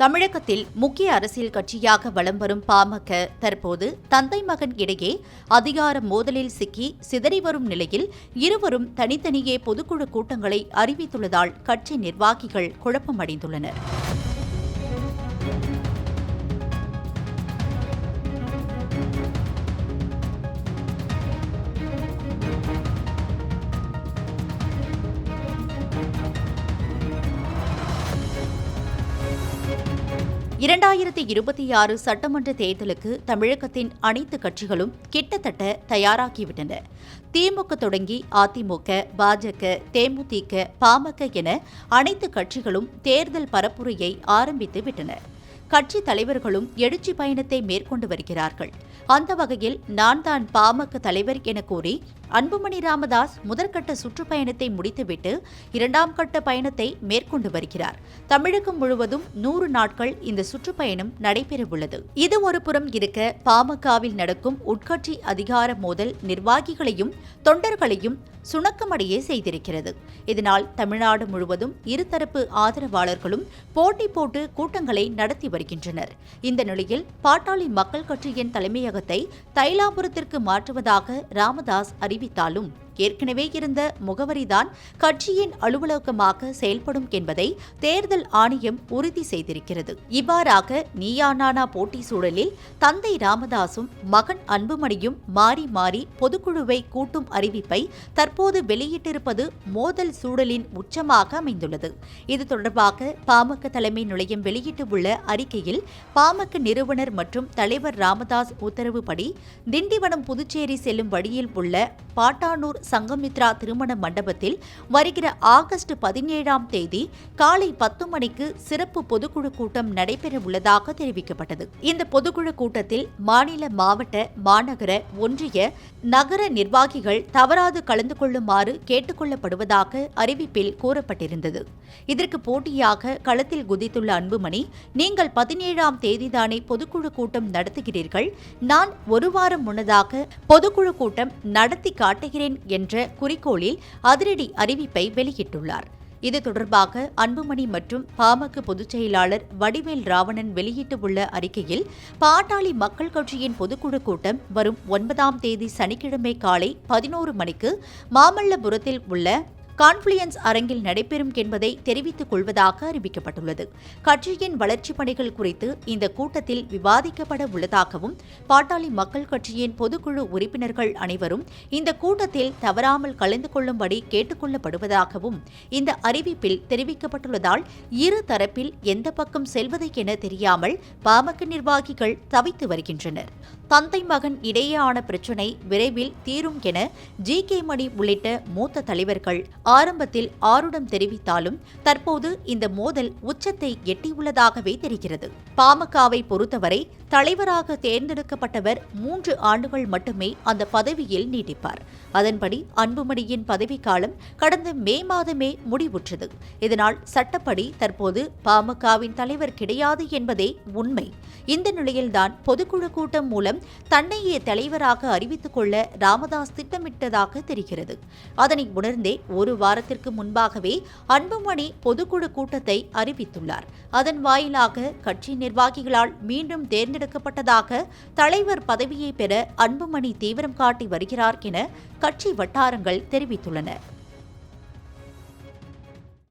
தமிழகத்தில் முக்கிய அரசியல் கட்சியாக வலம் வரும் பாமக தற்போது தந்தை மகன் இடையே அதிகார மோதலில் சிக்கி சிதறி வரும் நிலையில் இருவரும் தனித்தனியே பொதுக்குழு கூட்டங்களை அறிவித்துள்ளதால் கட்சி நிர்வாகிகள் குழப்பமடைந்துள்ளனர். இரண்டாயிரத்தி இருபத்தி ஆறு சட்டமன்ற தேர்தலுக்கு தமிழகத்தின் அனைத்து கட்சிகளும் கிட்டத்தட்ட தயாராகிவிட்டன. திமுக தொடங்கி அதிமுக பாஜக தேமுதிக பாமக என அனைத்து கட்சிகளும் தேர்தல் பரப்புரையை ஆரம்பித்து விட்டன கட்சி தலைவர்களும் எழுச்சி பயணத்தை மேற்கொண்டு வருகிறார்கள். அந்த வகையில் நான் தான் பாமக தலைவர் என கூறி அன்புமணி ராமதாஸ் முதற்கட்ட சுற்றுப்பயணத்தை முடித்துவிட்டு இரண்டாம் கட்ட பயணத்தை மேற்கொண்டு வருகிறார். தமிழகம் முழுவதும் நூறு நாட்கள் இந்த சுற்றுப்பயணம் நடைபெறவுள்ளது. இது ஒரு புறம் இருக்க பாமகவில் நடக்கும் உட்கட்சி அதிகார மோதல் நிர்வாகிகளையும் தொண்டர்களையும் சுணக்கமடைய செய்திருக்கிறது. இதனால் தமிழ்நாடு முழுவதும் இருதரப்பு ஆதரவாளர்களும் போட்டி போட்டு கூட்டங்களை நடத்தி வருகின்றனர் இந்த நிலையில் பாட்டாளி மக்கள் கட்சியின் தலைமையகத்தை தைலாபுரத்திற்கு மாற்றுவதாக ராமதாஸ் அறிவித்தாலும் ஏற்கனவே இருந்த முகவரிதான் கட்சியின் அலுவலகமாக செயல்படும் என்பதை தேர்தல் ஆணையம் உறுதி செய்திருக்கிறது. இவ்வாறாக நீயானானா போட்டி சூழலில் தந்தை ராமதாசும் மகன் அன்புமணியும் மாறி மாறி பொதுக்குழுவை கூட்டும் அறிவிப்பை தற்போது வெளியிட்டிருப்பது மோதல் சூழலின் உச்சமாக அமைந்துள்ளது. இது தொடர்பாக பாமக தலைமை நிலையம் வெளியிட்டுள்ள அறிக்கையில் பாமக நிறுவனர் மற்றும் தலைவர் ராமதாஸ் உத்தரவுப்படி திண்டிவனம் புதுச்சேரி செல்லும் வழியில் உள்ள பாட்டானூர் சங்கமித்ரா திருமண மண்டபத்தில் வருகிற ஆகஸ்ட் பதினேழாம் தேதி காலை பத்து மணிக்கு சிறப்பு பொதுக்குழு கூட்டம் நடைபெற உள்ளதாக தெரிவிக்கப்பட்டது. இந்த பொதுக்குழு கூட்டத்தில் மாநில மாவட்ட மாநகர ஒன்றிய நகர நிர்வாகிகள் தவறாது கலந்து கொள்ளுமாறு கேட்டுக்கொள்ளப்படுவதாக அறிவிப்பில் கூறப்பட்டிருந்தது. இதற்கு போட்டியாக களத்தில் குதித்துள்ள அன்புமணி நீங்கள் பதினேழாம் தேதிதானே பொதுக்குழு கூட்டம் நடத்துகிறீர்கள். நான் ஒரு வாரம் முன்னதாக பொதுக்குழு கூட்டம் நடத்தி காட்டுகிறேன் என்ற குறிக்கோளில் அதிரடி அறிவிப்பை வெளியிட்டுள்ளார். இது தொடர்பாக அன்புமணி மற்றும் பாமக பொதுச் செயலாளர் வடிவேல் ராவணன் வெளியிட்டுள்ள அறிக்கையில் பாட்டாளி மக்கள் கட்சியின் பொதுக்குழு கூட்டம் வரும் ஒன்பதாம் தேதி சனிக்கிழமை காலை பதினோரு மணிக்கு மாமல்லபுரத்தில் உள்ள கான்ஃபுளுயன்ஸ் அரங்கில் நடைபெறும் என்பதை தெரிவித்துக் கொள்வதாக அறிவிக்கப்பட்டுள்ளது. கட்சியின் வளர்ச்சிப் பணிகள் குறித்து இந்த கூட்டத்தில் விவாதிக்கப்பட உள்ளதாகவும் பாட்டாளி மக்கள் கட்சியின் பொதுக்குழு உறுப்பினர்கள் அனைவரும் இந்த கூட்டத்தில் தவறாமல் கலந்து கொள்ளும்படி கேட்டுக் கொள்ளப்படுவதாகவும் இந்த அறிவிப்பில் தெரிவிக்கப்பட்டுள்ளதால் இரு தரப்பில் எந்த பக்கம் செல்வது என தெரியாமல் பாமக நிர்வாகிகள் தவித்து வருகின்றனர். தந்தை மகன் இடையேயான பிரச்சினை விரைவில் தீரும் என ஜி கே மணி உள்ளிட்ட மூத்த தலைவர்கள் ஆரம்பத்தில் ஆருடம் தெரிவித்தாலும் தற்போது இந்த மோதல் உச்சத்தை எட்டியுள்ளதாகவே தெரிகிறது. பாமகவை பொறுத்தவரை தலைவராக தேர்ந்தெடுக்கப்பட்டவர் மூன்று ஆண்டுகள் மட்டுமே அந்த பதவியில் நீட்டிப்பார் அதன்படி அன்புமணியின் பதவிக்காலம் கடந்த மே மாதமே முடிவுற்றது. இதனால் சட்டப்படி தற்போது பாமகவின் தலைவர் கிடையாது என்பதே உண்மை. இந்த நிலையில்தான் பொதுக்குழு கூட்டம் மூலம் தன்னையே தலைவராக அறிவித்துக் கொள்ள ராமதாஸ் திட்டமிட்டதாக தெரிகிறது. அதனை உணர்ந்தே ஒரு வாரத்திற்கு முன்பாகவே அன்புமணி பொதுக்குழு கூட்டத்தை அறிவித்துள்ளார். அதன் வாயிலாக கட்சி நிர்வாகிகளால் மீண்டும் தேர்ந்தெடுக்கப்பட்டதாக தலைவர் பதவியை பெற அன்புமணி தீவிரம் காட்டி வருகிறார் என கட்சி வட்டாரங்கள் தெரிவித்துள்ளன.